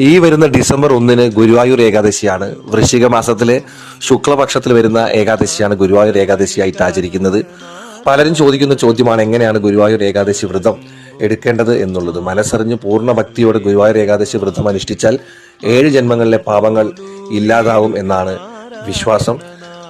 ഈ വരുന്ന ഡിസംബർ ഒന്നിന് ഗുരുവായൂർ ഏകാദശിയാണ്. വൃശ്ചിക മാസത്തിലെ ശുക്ലപക്ഷത്തിൽ വരുന്ന ഏകാദശിയാണ് ഗുരുവായൂർ ഏകാദശിയായിട്ട് ആചരിക്കുന്നത്. പലരും ചോദിക്കുന്ന ചോദ്യമാണ് എങ്ങനെയാണ് ഗുരുവായൂർ ഏകാദശി വ്രതം എടുക്കേണ്ടത് എന്നുള്ളത്? മനസ്സറിഞ്ഞ് പൂർണ ഭക്തിയോടെ ഗുരുവായൂർ ഏകാദശി വ്രതം അനുഷ്ഠിച്ചാൽ ഏഴ് ജന്മങ്ങളിലെ പാപങ്ങൾ ഇല്ലാതാവും എന്നാണ് വിശ്വാസം.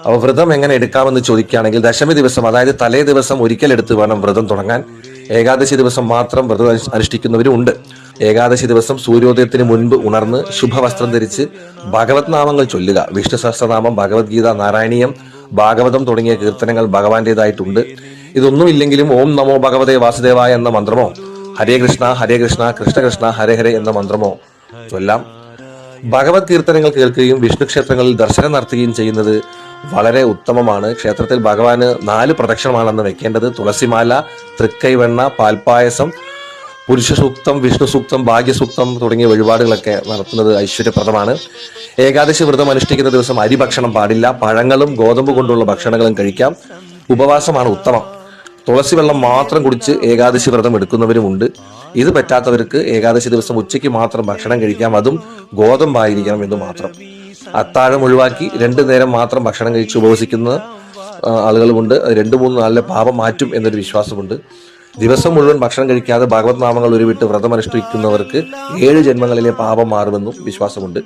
അപ്പോൾ വ്രതം എങ്ങനെ എടുക്കാമെന്ന് ചോദിക്കുകയാണെങ്കിൽ ദശമി ദിവസം അതായത് തലേ ദിവസം ഒരിക്കൽ എടുത്ത് വേണം വ്രതം തുടങ്ങാൻ. ഏകാദശി ദിവസം മാത്രം വ്രതം അനുഷ്- അനുഷ്ഠിക്കുന്നവരും ഉണ്ട്. ഏകാദശി ദിവസം സൂര്യോദയത്തിന് മുൻപ് ഉണർന്ന് ശുഭവസ്ത്രം ധരിച്ച് ഭഗവത് നാമങ്ങൾ ചൊല്ലുക. വിഷ്ണു സഹസ്രനാമം ഭഗവത്ഗീത നാരായണീയം ഭാഗവതം തുടങ്ങിയ കീർത്തനങ്ങൾ ഭഗവാന്റേതായിട്ടുണ്ട്. ഇതൊന്നും ഇല്ലെങ്കിലും ഓം നമോ ഭഗവതേ വാസുദേവായ എന്ന മന്ത്രമോ ഹരേ കൃഷ്ണ ഹരേ കൃഷ്ണ കൃഷ്ണ കൃഷ്ണ ഹരേ ഹരേ എന്ന മന്ത്രമോ ചൊല്ലാം. ഭഗവത് കീർത്തനങ്ങൾ കേൾക്കുകയും വിഷ്ണു ക്ഷേത്രങ്ങളിൽ ദർശനം നടത്തുകയും ചെയ്യുന്നത് വളരെ ഉത്തമമാണ്. ക്ഷേത്രത്തിൽ ഭഗവാന് നാല് പ്രദക്ഷിണമാണെന്ന് വെക്കേണ്ടത്. തുളസിമാല തൃക്കൈവെണ്ണ പാൽപ്പായസം പുരുഷ സൂക്തം വിഷ്ണു സൂക്തം ഭാഗ്യസൂക്തം തുടങ്ങിയ വഴിപാടുകളൊക്കെ നടത്തുന്നത് ഐശ്വര്യപ്രദമാണ്. ഏകാദശി വ്രതം അനുഷ്ഠിക്കുന്ന ദിവസം അരി ഭക്ഷണം പാടില്ല. പഴങ്ങളും ഗോതമ്പ് കൊണ്ടുള്ള ഭക്ഷണങ്ങളും കഴിക്കാം. ഉപവാസമാണ് ഉത്തമം. തുളസി വെള്ളം മാത്രം കുടിച്ച് ഏകാദശി വ്രതം എടുക്കുന്നവരുമുണ്ട് ഇത് പറ്റാത്തവർക്ക് ഏകാദശി ദിവസം ഉച്ചയ്ക്ക് മാത്രം ഭക്ഷണം കഴിക്കാം. അതും ഗോതമ്പായിരിക്കണം എന്ന് മാത്രം. അത്താഴം ഒഴിവാക്കി രണ്ടു നേരം മാത്രം ഭക്ഷണം കഴിച്ച് ഉപവസിക്കുന്ന ആളുകളുമുണ്ട്. രണ്ട് മൂന്ന് നാലിലെ പാപം മാറ്റും എന്നൊരു വിശ്വാസമുണ്ട്. ദിവസം മുഴുവൻ ഭക്ഷണം കഴിക്കാതെ ഭഗവത് നാമങ്ങൾ ഉരുവിട്ട് വ്രതം അനുഷ്ഠിക്കുന്നവർക്ക് ഏഴ് ജന്മങ്ങളിലെ പാപം മാറുമെന്നും വിശ്വാസമുണ്ട്.